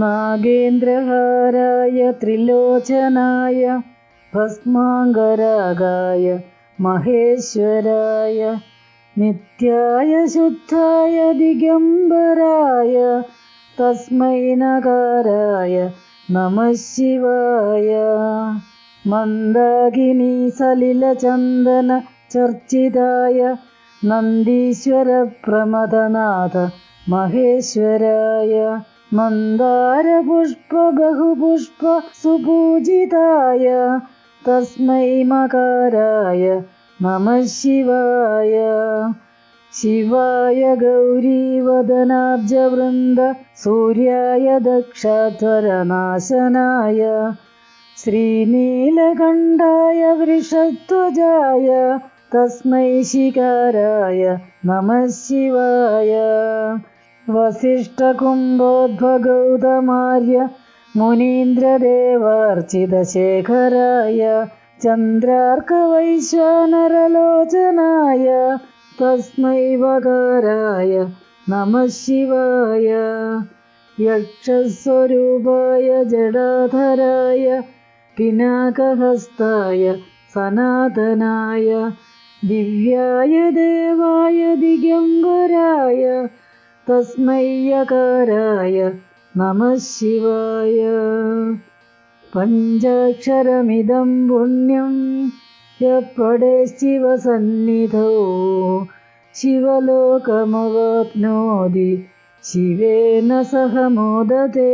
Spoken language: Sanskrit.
नागेन्द्रहाराय त्रिलोचनाय भस्माङ्गरागाय महेश्वराय नित्याय शुद्धाय दिगम्बराय तस्मै नकाराय नमः शिवाय मन्दाकिनी सलिलचन्दन चर्चिताय नन्दीश्वरप्रमदनाथ महेश्वराय मन्दारपुष्प बहुपुष्प सुपूजिताय तस्मै मकाराय नमः शिवाय। शिवाय गौरीवदनाब्जवृन्द सूर्याय दक्षाध्वरनाशनाय। श्रीनीलकण्ठाय वृषध्वजाय तस्मै शिकाराय नमः शिवाय वसिष्ठकुम्भोद्भगौतमार्य मुनीन्द्रदेवार्चितशेखराय चन्द्रार्कवैश्वानरलोचनाय तस्मै वकाराय नमः शिवाय। यक्षस्वरूपाय जडाधराय पिनाकहस्ताय सनातनाय दिव्याय देवाय दिगम्बराय तस्मै यकाराय नमः शिवाय। पञ्चाक्षरमिदं पुण्यं यपडे शिवसन्निधौ। शिवलोकमवाप्नोति शिवेन सह मोदते